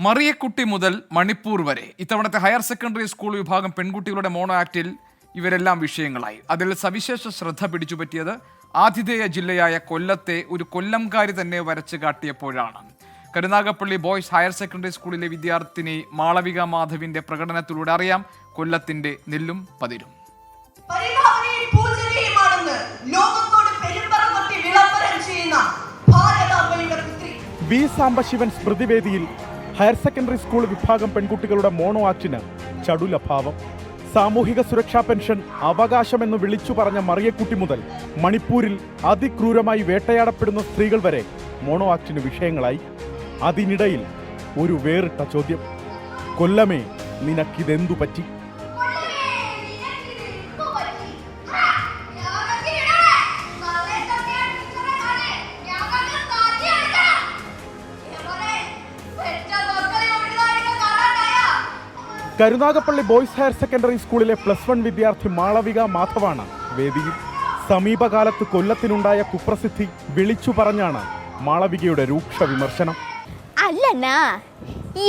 മറിയക്കുട്ടി മുതൽ മണിപ്പൂർ വരെ. ഇത്തവണത്തെ ഹയർ സെക്കൻഡറി സ്കൂൾ വിഭാഗം പെൺകുട്ടികളുടെ മോണോ ആക്ടിൽ ഇവരെല്ലാം വിഷയങ്ങളായി. അതിൽ സവിശേഷ ശ്രദ്ധ പിടിച്ചുപറ്റിയത് ആതിഥേയ ജില്ലയായ കൊല്ലത്തെ ഒരു കൊല്ലംകാരി തന്നെ വരച്ചു കാട്ടിയപ്പോഴാണ്. കരുനാഗപ്പള്ളി ബോയ്സ് ഹയർ സെക്കൻഡറി സ്കൂളിലെ വിദ്യാർത്ഥിനി മാളവിക മാധവിന്റെ പ്രകടനത്തിലൂടെ അറിയാം കൊല്ലത്തിന്റെ നെല്ലും പതിരും. ബി വി സാംബശിവൻ സ്മൃതിവേദിയിൽ ഹയർ സെക്കൻഡറി സ്കൂൾ വിഭാഗം പെൺകുട്ടികളുടെ മോണോ ആക്ടിന് ചടുലഭാവം. സാമൂഹിക സുരക്ഷാ പെൻഷൻ അവകാശമെന്ന് വിളിച്ചു പറഞ്ഞ മറിയക്കുട്ടി മുതൽ മണിപ്പൂരിൽ അതിക്രൂരമായി വേട്ടയാടപ്പെടുന്ന സ്ത്രീകൾ വരെ മോണോ ആക്ടിന് വിഷയങ്ങളായി. അതിനിടയിൽ ഒരു വേറിട്ട ചോദ്യം. കൊല്ലമേ നിനക്കിതെന്തു പറ്റി? കരുനാഗപ്പള്ളി ബോയ്സ് ഹയർ സെക്കൻഡറി സ്കൂളിലെ പ്ലസ് വൺ വിദ്യാർത്ഥി മാളവിക മാധവാണ് വേദിയിൽ. സമീപകാലത്ത് കൊല്ലത്തിനുണ്ടായ കുപ്രസിദ്ധി വിളിച്ചു പറഞ്ഞാണ് മാളവികയുടെ രൂക്ഷ വിമർശനം. അല്ലണ്ണാ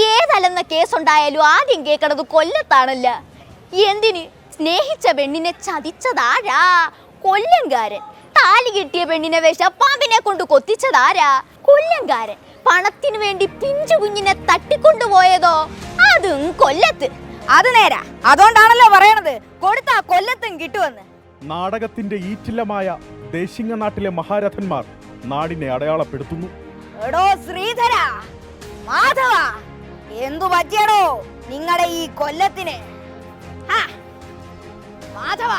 ഏതല്ലെന്ന കേസുണ്ടായാലും ആദ്യം കേൾക്കണത് കൊല്ലത്താണല്ല. എന്തിന്? സ്നേഹിച്ച പെണ്ണിനെ ചതിച്ചതാരാ? കൊല്ലംകാരൻ താലി കിട്ടിയ പെണ്ണിനെ വിശപ്പാമ്പിനെ കൊണ്ട് കൊത്തിച്ചതാരാ? കൊല്ലംകാരൻ പണത്തിനു വേണ്ടി പിഞ്ചു കുഞ്ഞിനെ തട്ടിക്കൊണ്ടുപോയതോ? കൊല്ലത്ത്. അത് നേരാ. അതുകൊണ്ടാണല്ലോ പറയണത്. കൊടുത്താ കൊല്ലത്തും കിട്ടുമെന്ന്. നാടകത്തിന്റെ ഈറ്റില്ലമായ ദേശിങ്ങനാട്ടിലെ മഹാരഥന്മാർ നാടിനെ അടയാളപ്പെടുത്തുന്നു. എടോ ശ്രീധര. മാധവ. എന്തു പറ്റിയടോ നിങ്ങളുടെ ഈ കൊല്ലത്തിന്? മാധവ.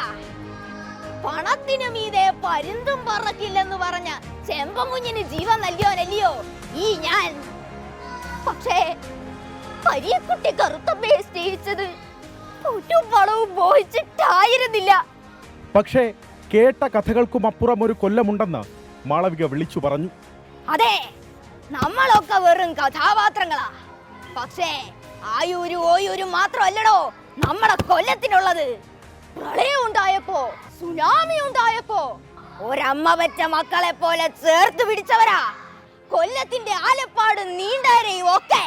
പണത്തിനു മീതെ പരുന്തും പറക്കില്ലെന്ന് പറഞ്ഞ ചെമ്പൻകുഞ്ഞിന് ജീവൻ നൽകിയോനല്ലയോ ഈ ഞാൻ? പക്ഷേ പരിയക്കുട്ടി കറുത്തമ്മയെ സ്നേഹിച്ചത് ഒരു വളവും മോഹിച്ചിട്ടായിരുന്നില്ല. പക്ഷേ കേട്ട കഥകൾക്കും അപ്പുറം ഒരു കൊല്ലമുണ്ടെന്ന് മാളവിക വിളിച്ചു പറഞ്ഞു. അതെ നമ്മളൊക്കെ വെറും കഥാപാത്രങ്ങളാ. പക്ഷേ ആയൂരും ഓയൂരും മാത്രമല്ലടോ നമ്മുടെ കൊല്ലത്തിനുള്ളത്. പ്രളയം ഉണ്ടായപ്പോ സുനാമി ഉണ്ടായപ്പോ ഒരമ്മ പറ്റ മക്കളെ പോലെ ചേർത്ത് പിടിച്ചവരാ. കൊല്ലത്തിന്റെ ആലപ്പാടും നീണ്ടരയും ഒക്കെ.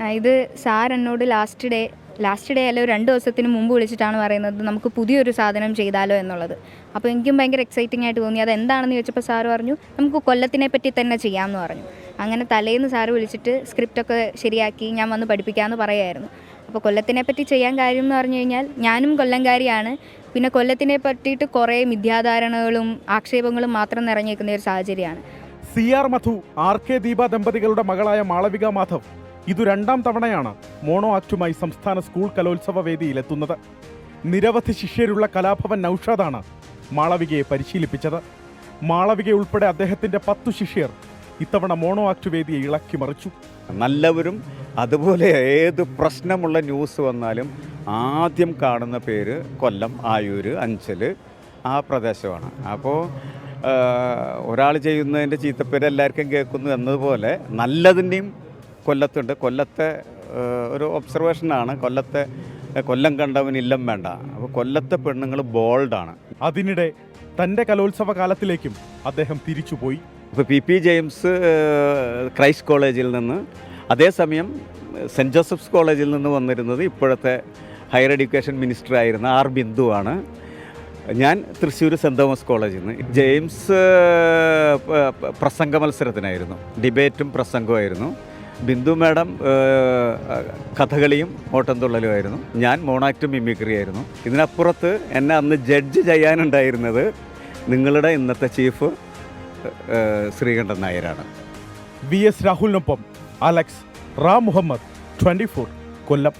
ഇത് സാർ എന്നോട് ലാസ്റ്റ് ഡേ ലാസ്റ്റ് ഡേ അല്ല ഒരു രണ്ട് ദിവസത്തിന് മുമ്പ് വിളിച്ചിട്ടാണ് പറയുന്നത്. നമുക്ക് പുതിയൊരു സാധനം ചെയ്താലോ എന്നുള്ളത്. അപ്പോൾ എനിക്കും ഭയങ്കര എക്സൈറ്റിംഗ് ആയിട്ട് തോന്നി. അത് എന്താണെന്ന് ചോദിച്ചപ്പോൾ സാർ പറഞ്ഞു നമുക്ക് കൊല്ലത്തിനെ പറ്റി തന്നെ ചെയ്യാമെന്ന് പറഞ്ഞു. അങ്ങനെ തലേന്ന് സാറ് വിളിച്ചിട്ട് സ്ക്രിപ്റ്റൊക്കെ ശരിയാക്കി ഞാൻ വന്ന് പഠിപ്പിക്കാമെന്ന് പറയായിരുന്നു. അപ്പോൾ കൊല്ലത്തിനെ പറ്റി ചെയ്യാൻ കാര്യം എന്ന് പറഞ്ഞു കഴിഞ്ഞാൽ ഞാനും കൊല്ലംകാരിയാണ്. പിന്നെ കൊല്ലത്തിനെ പറ്റിയിട്ട് കുറേ മിഥ്യാധാരണകളും ആക്ഷേപങ്ങളും മാത്രം നിറഞ്ഞേക്കുന്ന ഒരു സാഹചര്യമാണ്. C R Madhu R K Deepa ദമ്പതികളുടെ മകളായ മാളവിക മാധവ് ഇതു രണ്ടാം തവണയാണ് മോണോ ആക്ടുമായി സംസ്ഥാന സ്കൂൾ കലോത്സവ വേദിയിലെത്തുന്നത്. നിരവധി ശിഷ്യരുള്ള കലാഭവൻ നൌഷാദാണ് മാളവികയെ പരിശീലിപ്പിച്ചത്. മാളവിക ഉൾപ്പെടെ അദ്ദേഹത്തിന്റെ പത്തു ശിഷ്യർ ഇത്തവണ മോണോ ആക്ട് വേദിയെ ഇളക്കി മറിച്ചു. നല്ലവരും അതുപോലെ ഏത് പ്രശ്നമുള്ള ന്യൂസ് വന്നാലും ആദ്യം കാണുന്ന പേര് കൊല്ലം ആയൂര് അഞ്ചൽ ആ പ്രദേശമാണ്. അപ്പോൾ ഒരാൾ ചെയ്യുന്നതിന്റെ ചീത്തപ്പേര് എല്ലാവർക്കും കേൾക്കുന്നു എന്നതുപോലെ നല്ലതിന്റെയും കൊല്ലത്തുണ്ട്. കൊല്ലത്തെ ഒരു ഒബ്സർവേഷനാണ്. കൊല്ലത്തെ കൊല്ലം കണ്ടവൻ ഇല്ലം വേണ്ട. അപ്പോൾ കൊല്ലത്തെ പെണ്ണുങ്ങൾ ബോൾഡാണ്. അതിനിടെ തന്റെ കലോത്സവ കാലത്തിലേക്കും അദ്ദേഹം തിരിച്ചുപോയി. ഇപ്പോൾ പി പി ജെയിംസ് ക്രൈസ്റ്റ് കോളേജിൽ നിന്ന് അതേസമയം സെന്റ് ജോസഫ്സ് കോളേജിൽ നിന്ന് വന്നിരുന്നത് ഇപ്പോഴത്തെ ഹയർ എഡ്യൂക്കേഷൻ മിനിസ്റ്റർ ആയിരുന്ന ആർ ബിന്ദുവാണ് ഞാൻ തൃശ്ശൂർ സെന്റ് തോമസ് കോളേജിൽ നിന്ന്. ജെയിംസ് പ്രസംഗ മത്സരത്തിനായിരുന്നു. ഡിബേറ്റും പ്രസംഗവുമായിരുന്നു ബിന്ദു മാഡം കഥകളിയും ഓട്ടംതുള്ളലുമായിരുന്നു ഞാൻ മോണാക്ട് മിമിക്രി ആയിരുന്നു ഇതിനപ്പുറത്ത് എന്നെ അന്ന് ജഡ്ജ് ചെയ്യാനുണ്ടായിരുന്നത് നിങ്ങളുടെ ഇന്നത്തെ ചീഫ് ശ്രീകണ്ഠൻ നായരാണ്. വി എസ് രാഹുലിനൊപ്പം അലക്സ് റാം മുഹമ്മദ് ട്വന്റി കൊല്ലം.